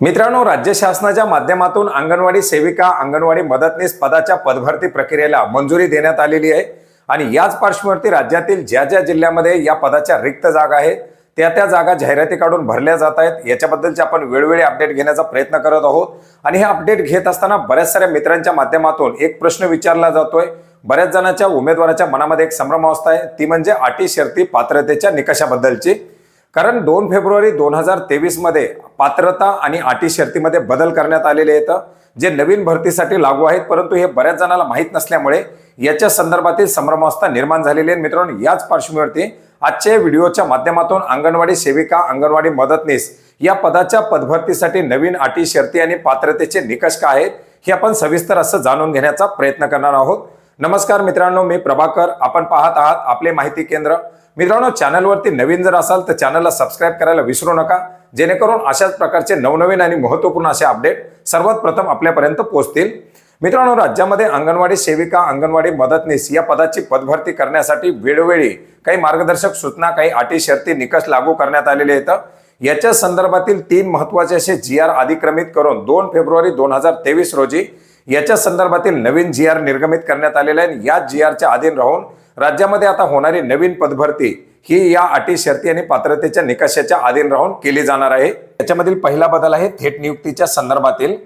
मित्रांनो राज्य शासनाच्या माध्यमातून अंगणवाडी सेविका अंगणवाडी मदतनीस पदाच्या पदभरती प्रक्रियेला मंजुरी देण्यात आलेली आहे. आणि याच पार्श्वभूमीवरती राज्यातील ज्या ज्या जिल्ह्यामध्ये या पदाच्या रिक्त जागा आहेत त्या त्या जागा जाहिराती काढून भरल्या जात आहेत. याच्याबद्दलचे आपण वेळोवेळी अपडेट घेण्याचा प्रयत्न करत आहोत. आणि हे अपडेट घेत असताना बऱ्याच साऱ्या मित्रांच्या माध्यमातून एक प्रश्न विचारला जातोय. बऱ्याच जणांच्या उमेदवाराच्या मनामध्ये एक संभ्रमावस्था आहे. ती म्हणजे अटी शर्ती पात्रतेच्या निकषाबद्दलची. कारण दोन फेब्रुवारी दोन हजार तेवीसमध्ये पात्रता आणि अटी शर्तीमध्ये बदल करण्यात आलेले आहेत जे नवीन भरतीसाठी लागू आहेत परंतु हे बऱ्याच जणांना माहीत नसल्यामुळे याच्या संदर्भातील संभ्रमावस्था निर्माण झालेली आहे. मित्रांनो याच पार्श्वभूमीवरती आजच्या व्हिडिओच्या माध्यमातून अंगणवाडी सेविका अंगणवाडी मदतनीस या पदाच्या पदभरतीसाठी नवीन अटी शर्ती आणि पात्रतेचे निकष काय आहेत हे आपण सविस्तर असं जाणून घेण्याचा प्रयत्न करणार आहोत. नमस्कार मित्रांनो मी प्रभाकर. आपण पाहत आहात आपले माहिती केंद्र. मित्रांनो चॅनलवरती नवीन जर असाल तर चॅनलला सबस्क्राईब करायला विसरू नका. जेणेकरून अशाच प्रकारचे नवनवीन आणि महत्त्वपूर्ण असे अपडेट सर्वात प्रथम आपल्यापर्यंत पोहोचतील. मित्रांनो राज्यामध्ये अंगणवाडी सेविका अंगणवाडी मदतनीस या पदाची पदभरती करण्यासाठी वेळोवेळी काही मार्गदर्शक सूचना काही अटी शर्ती निकष लागू करण्यात आलेले आहेत. याच्या संदर्भातील तीन महत्त्वाचे असे जी आर अधिक्रमित करून दोन फेब्रुवारी दोन हजार तेवीस रोजी याच्या संदर्भातील नवीन जी आर निर्गमित करण्यात आलेला आहे या जी आरच्या अधीन राहून राज्यामध्ये आता होणारी नवीन पदभरती ही या अटी शर्ती आणि पात्रतेच्या निकषाच्या अधीन राहून केली जाणार आहे. याच्यामधील पहिला बदल आहे थेट नियुक्तीच्या संदर्भातील.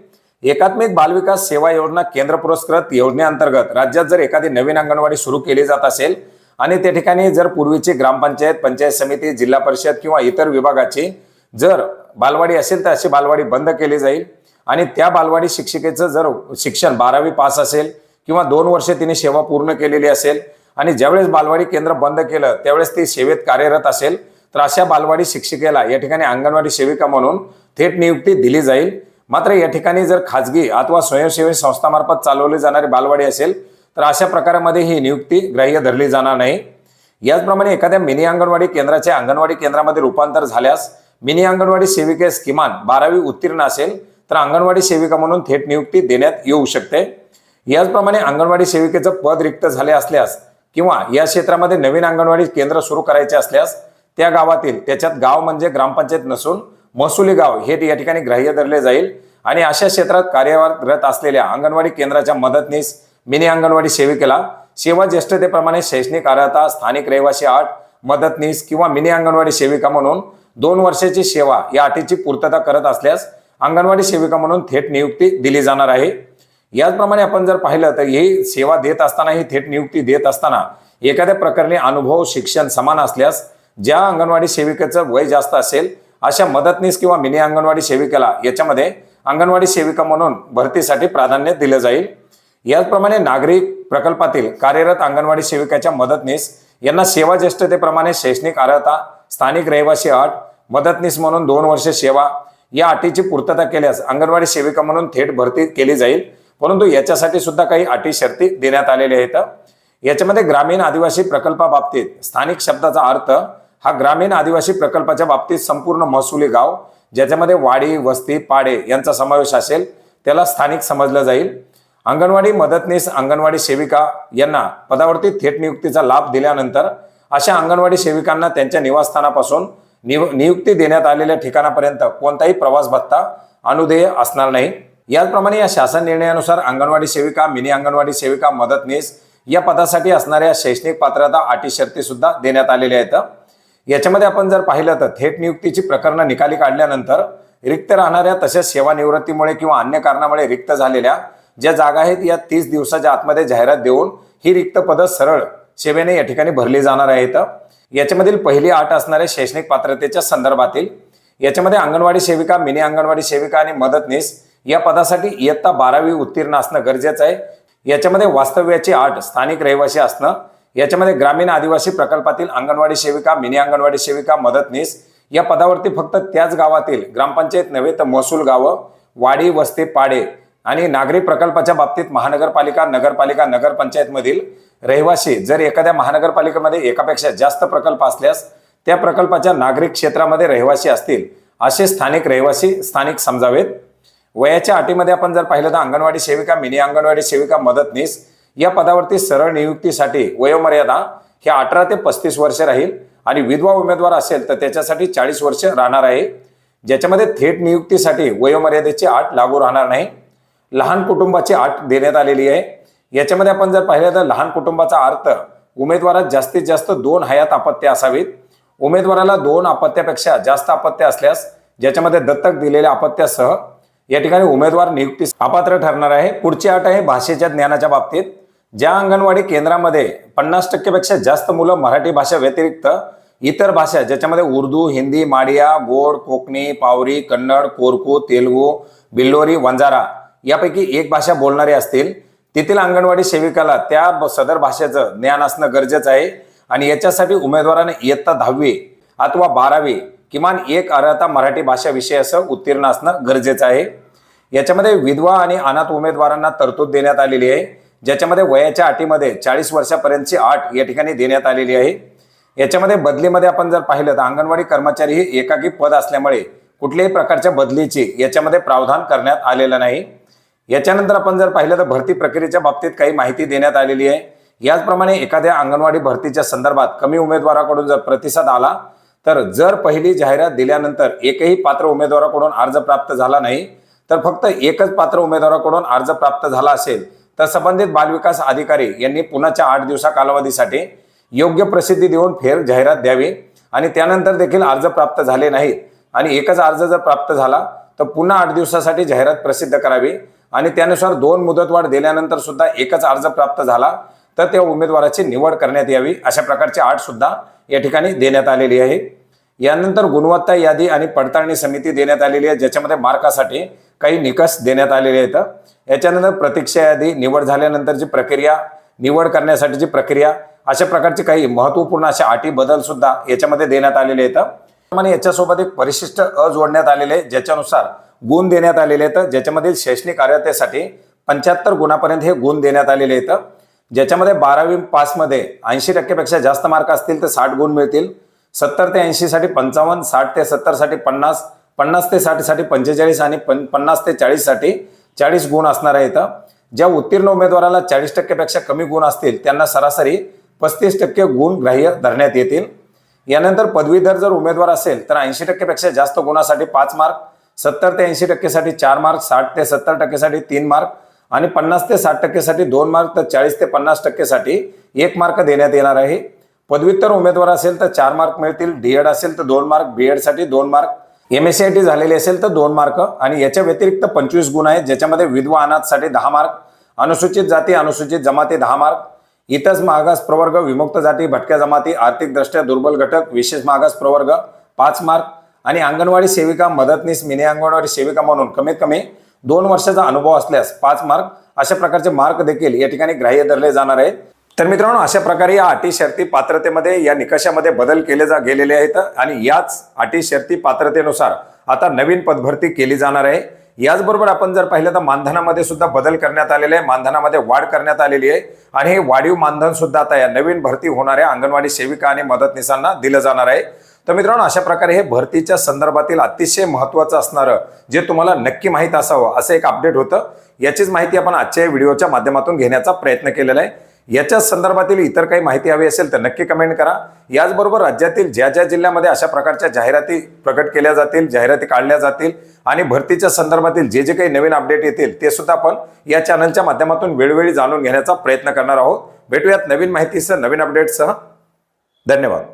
एकात्मिक बालविकास सेवा योजना केंद्र पुरस्कृत योजनेअंतर्गत राज्यात जर एखादी नवीन अंगणवाडी सुरू केली जात असेल आणि त्या ठिकाणी जर पूर्वीची ग्रामपंचायत पंचायत समिती जिल्हा परिषद किंवा इतर विभागाची जर बालवाडी असेल तर अशी बालवाडी बंद केली जाईल. आणि त्या बालवाडी शिक्षिकेचं जर शिक्षण बारावी पास असेल किंवा दोन वर्षे तिने सेवा पूर्ण केलेली असेल आणि ज्यावेळेस बालवाडी केंद्र बंद केलं त्यावेळेस ती सेवेत कार्यरत असेल तर अशा बालवाडी शिक्षिकेला या ठिकाणी अंगणवाडी सेविका म्हणून थेट नियुक्ती दिली जाईल. मात्र या ठिकाणी जर खाजगी अथवा स्वयंसेवी संस्थामार्फत चालवली जाणारी बालवाडी असेल तर अशा प्रकारामध्ये ही नियुक्ती ग्राह्य धरली जाणार नाही. याचप्रमाणे एखाद्या मिनी अंगणवाडी केंद्राचे अंगणवाडी केंद्रामध्ये रूपांतर झाल्यास मिनी अंगणवाडी सेविकेस किमान बारावी उत्तीर्ण असेल तर अंगणवाडी सेविका म्हणून थेट नियुक्ती देण्यात येऊ शकते. याचप्रमाणे अंगणवाडी सेविकेचं पद रिक्त झाले असल्यास किंवा या क्षेत्रामध्ये नवीन अंगणवाडी केंद्र सुरू करायचे असल्यास त्या गावातील त्याच्यात गाव म्हणजे ग्रामपंचायत नसून महसुली गाव हे या ठिकाणी ग्राह्य धरले जाईल. आणि अशा क्षेत्रात कार्यरत असलेल्या अंगणवाडी केंद्राच्या मदतनीस मिनी अंगणवाडी सेविकेला सेवा ज्येष्ठतेप्रमाणे शैक्षणिक अर्हता स्थानिक रहिवासी अट मदतनीस किंवा मिनी अंगणवाडी सेविका म्हणून दोन वर्षाची सेवा या अटीची पूर्तता करत असल्यास अंगणवाडी सेविका म्हणून थेट नियुक्ती दिली जाणार आहे. याचप्रमाणे आपण जर पाहिलं तर ही सेवा देत असताना ही थेट नियुक्ती देत असताना एखाद्या प्रकरणी अनुभव शिक्षण समान असल्यास ज्या अंगणवाडी सेविकेचं वय जास्त असेल अशा मदतनीस किंवा मिनी अंगणवाडी सेविकेला याच्यामध्ये अंगणवाडी सेविका म्हणून भरतीसाठी प्राधान्य दिलं जाईल. याचप्रमाणे नागरिक प्रकल्पातील कार्यरत अंगणवाडी सेविकाच्या मदतनीस यांना सेवा ज्येष्ठतेप्रमाणे शैक्षणिक अर्हता स्थानिक रहिवासी अट मदतनीस म्हणून दोन वर्ष सेवा या अटीची पूर्तता केल्यास अंगणवाडी सेविका म्हणून थेट भरती केली जाईल. परंतु याच्यासाठी सुद्धा काही अटी शर्ती देण्यात आलेल्या आहेत. याच्यामध्ये ग्रामीण आदिवासी प्रकल्पाबाबतीत स्थानिक शब्दाचा अर्थ हा ग्रामीण आदिवासी प्रकल्पाच्या बाबतीत संपूर्ण महसुली गाव ज्याच्यामध्ये वाडी वस्ती पाडे यांचा समावेश असेल त्याला स्थानिक समजलं जाईल. अंगणवाडी मदतनीस अंगणवाडी सेविका यांना पदावरती थेट नियुक्तीचा लाभ दिल्यानंतर अशा अंगणवाडी सेविकांना त्यांच्या निवासस्थानापासून निव नियुक्ती देण्यात आलेल्या ठिकाणापर्यंत कोणताही प्रवास भत्ता अनुदेय असणार नाही. याचप्रमाणे या शासन निर्णयानुसार अंगणवाडी सेविका मिनी अंगणवाडी सेविका मदतनीस या पदासाठी असणाऱ्या शैक्षणिक पात्रता अटी शर्ती सुद्धा देण्यात आलेल्या आहेत. याच्यामध्ये आपण जर पाहिलं तर थेट नियुक्तीची प्रकरणं निकाली काढल्यानंतर रिक्त राहणाऱ्या तसेच सेवानिवृत्तीमुळे किंवा अन्य कारणामुळे रिक्त झालेल्या ज्या जागा आहेत या तीस दिवसाच्या आतमध्ये जाहिरात देऊन ही रिक्त पदं सरळ सेवेने या ठिकाणी भरली जाणार आहेत. याच्यामधील पहिली आठ असणाऱ्या शैक्षणिक पात्रतेच्या संदर्भातील याच्यामध्ये अंगणवाडी सेविका मिनी अंगणवाडी सेविका आणि मदतनीस या पदासाठी इयत्ता बारावी उत्तीर्ण असणं गरजेचं आहे. याच्यामध्ये वास्तव्याची आठ स्थानिक रहिवासी असणं याच्यामध्ये ग्रामीण आदिवासी प्रकल्पातील अंगणवाडी सेविका मिनी अंगणवाडी सेविका मदतनीस या पदावरती फक्त त्याच गावातील ग्रामपंचायत नव्हे तर महसूल गावं वाडी वस्ती पाडे आणि नागरी प्रकल्पाच्या बाबतीत महानगरपालिका नगरपालिका नगरपंचायतमधील रहिवासी जर एखाद्या महानगरपालिकेमध्ये एकापेक्षा जास्त प्रकल्प असल्यास त्या प्रकल्पाच्या नागरिक क्षेत्रामध्ये रहिवासी असतील असे स्थानिक रहिवासी स्थानिक समजावेत. वयाच्या अटीमध्ये आपण जर पाहिलं तर अंगणवाडी सेविका मिनी अंगणवाडी सेविका मदतनीस या पदावरती सरळ नियुक्तीसाठी वयोमर्यादा हे अठरा ते पस्तीस वर्ष राहील आणि विधवा उमेदवार असेल तर त्याच्यासाठी चाळीस वर्ष राहणार आहे. ज्याच्यामध्ये थेट नियुक्तीसाठी वयोमर्यादेची अट लागू राहणार नाही. लहान कुटुंबाची अट देण्यात आलेली आहे. याच्यामध्ये आपण जर पाहिलं तर लहान कुटुंबाचा अर्थ उमेदवारात जास्तीत जास्त दोन हयात अपत्य असावीत. उमेदवाराला दोन अपत्यापेक्षा जास्त अपत्य असल्यास ज्याच्यामध्ये दत्तक दिलेल्या अपत्यासह या ठिकाणी उमेदवार नियुक्ती अपात्र ठरणार आहे. पुढची अट आहे भाषेच्या ज्ञानाच्या बाबतीत. ज्या अंगणवाडी केंद्रामध्ये पन्नास टक्केपेक्षा जास्त मुलं मराठी भाषा व्यतिरिक्त इतर भाषा ज्याच्यामध्ये उर्दू हिंदी माडिया गोड कोकणी पावरी कन्नड कोरकू तेलुगू बिल्लोरी वंजारा यापैकी एक भाषा बोलणारे असतील तेथील अंगणवाडी सेविकाला त्या सदर भाषेचं ज्ञान असणं गरजेचं आहे. आणि याच्यासाठी उमेदवाराने इयत्ता दहावी अथवा बारावी किमान एक अर्हता मराठी भाषा असं उत्तीर्ण असणं गरजेचं आहे. याच्यामध्ये विधवा आणि अनाथ उमेदवारांना तरतूद देण्यात आलेली आहे. ज्याच्यामध्ये वयाच्या अटीमध्ये चाळीस वर्षापर्यंतची अट या ठिकाणी देण्यात आलेली आहे. याच्यामध्ये बदलीमध्ये आपण जर पाहिलं तर अंगणवाडी कर्मचारी हे एकाकी पद असल्यामुळे कुठल्याही प्रकारच्या बदलीची याच्यामध्ये प्रावधान करण्यात आलेलं नाही. याच्यानंतर आपण जर पाहिलं तर भरती प्रक्रियेच्या बाबतीत काही माहिती देण्यात आलेली आहे. याचप्रमाणे एखाद्या अंगणवाडी भरतीच्या संदर्भात कमी उमेदवाराकडून जर प्रतिसाद आला तर जर पहिली जाहिरात दिल्यानंतर एकही पात्र उमेदवाराकडून अर्ज प्राप्त झाला नाही तर फक्त एकच पात्र उमेदवाराकडून अर्ज प्राप्त झाला असेल तर संबंधित बालविकास अधिकारी यांनी पुन्हाच्या आठ दिवसा कालावधीसाठी योग्य प्रसिद्धी देऊन फेर जाहिरात द्यावी आणि त्यानंतर देखील अर्ज प्राप्त झाले नाहीत. आणि एकच अर्ज जर प्राप्त झाला तर पुन्हा आठ दिवसासाठी जाहिरात प्रसिद्ध करावी. आणि त्यानुसार दोन मुदतवाढ दिल्यानंतर सुद्धा एकच अर्ज प्राप्त झाला तर त्या उमेदवाराची निवड करण्यात यावी अशा प्रकारची आठ सुद्धा या ठिकाणी देण्यात आलेली आहे. यानंतर गुणवत्ता यादी आणि पडताळणी समिती देण्यात आलेली आहे ज्याच्यामध्ये मार्कासाठी काही निकष देण्यात आलेले आहेत. याच्यानंतर प्रतीक्षा यादी निवड झाल्यानंतरची प्रक्रिया निवड करण्यासाठीची प्रक्रिया अशा प्रकारची काही महत्त्वपूर्ण अशा अटी बदल सुद्धा याच्यामध्ये देण्यात आलेले आहेत. त्याप्रमाणे याच्यासोबत एक परिशिष्ट अ जोडण्यात आलेले आहे ज्याच्यानुसार गुण देण्यात आलेले आहेत. ज्याच्यामधील शैक्षणिक अर्हतेसाठी पंच्याहत्तर गुणापर्यंत हे गुण देण्यात आलेले आहेत. ज्याच्यामध्ये बारावी पासमध्ये ऐंशी टक्केपेक्षा जास्त मार्क असतील तर साठ गुण मिळतील. सत्तर ते ऐंशीसाठी पंचावन्न साठ ते सत्तरसाठी पन्नास पन्नास ते साठीसाठी पंचेचाळीस आणि पन- पन्नास ते चाळीससाठी चाळीस गुण असणार आहेत. ज्या उत्तीर्ण उमेदवाराला चाळीस टक्केपेक्षा कमी गुण असतील त्यांना सरासरी पस्तीस टक्के गुण ग्राह्य धरण्यात येतील. यानंतर पदवीधर जर उमेदवार असेल तर ऐंशी टक्केपेक्षा जास्त गुणासाठी पाच मार्क सत्तर ते ऐंशी टक्केसाठी चार मार्क साठ ते सत्तर टक्केसाठी तीन मार्क आणि पन्नास ते साठ टक्केसाठी दोन मार्क तर चाळीस ते पन्नास टक्केसाठी एक मार्क देण्यात येणार आहे. पदव्युत्तर उमेदवार असेल तर चार मार्क मिळतील डीएड असेल तर दोन मार्क बीएडसाठी दोन mark M S C I T झालेली असेल तर दोन मार्क आणि याच्या व्यतिरिक्त पंचवीस गुण आहेत ज्याच्यामध्ये विधवा अनाथसाठी दहा मार्क अनुसूचित जाती अनुसूचित जमाती दहा मार्क इतर मागास प्रवर्ग विमुक्त जाती भटक्या जमाती आर्थिकदृष्ट्या दुर्बल घटक विशेष मागास प्रवर्ग पाच मार्क आणि अंगणवाडी सेविका मदतनीस मिनी अंगणवाडी सेविका म्हणून कमीत कमी दोन वर्षाचा अनुभव असल्यास पाच मार्क अशा प्रकारचे मार्क देखील या ठिकाणी ग्राह्य धरले जाणार आहेत. तर मित्रांनो अशा प्रकारे या अटी शर्ती पात्रतेमध्ये या निकषामध्ये बदल केले जा गेलेले आहेत आणि याच अटी शर्ती पात्रतेनुसार आता नवीन पदभरती केली जाणार आहे. याचबरोबर आपण जर पाहिलं तर मानधनामध्ये सुद्धा बदल करण्यात आलेले आहे. मानधनामध्ये वाढ करण्यात आलेली आहे. आणि हे वाढीव मानधन सुद्धा आता या नवीन भरती होणाऱ्या अंगणवाडी सेविका आणि मदतनीसांना दिलं जाणार आहे. तर मित्रांनो अशा प्रकारे हे भरतीच्या संदर्भातील अतिशय महत्वाचं असणारं जे तुम्हाला नक्की माहीत असावं असं एक अपडेट होतं. याचीच माहिती आपण आजच्या व्हिडिओच्या माध्यमातून घेण्याचा प्रयत्न केलेला आहे. याच्या संदर्भातील इतर काही माहिती हवी असेल तर नक्की कमेंट करा. याचबरोबर राज्यातील ज्या ज्या जिल्ह्यामध्ये अशा प्रकारच्या जाहिराती प्रकट केल्या जातील जाहिराती काढल्या जातील आणि भरतीच्या संदर्भातील जे जे काही नवीन अपडेट येतील ते सुद्धा आपण या चॅनलच्या माध्यमातून वेळोवेळी जाणून घेण्याचा प्रयत्न करणार आहोत. भेटूयात नवीन माहितीसह नवीन अपडेटसह धन्यवाद.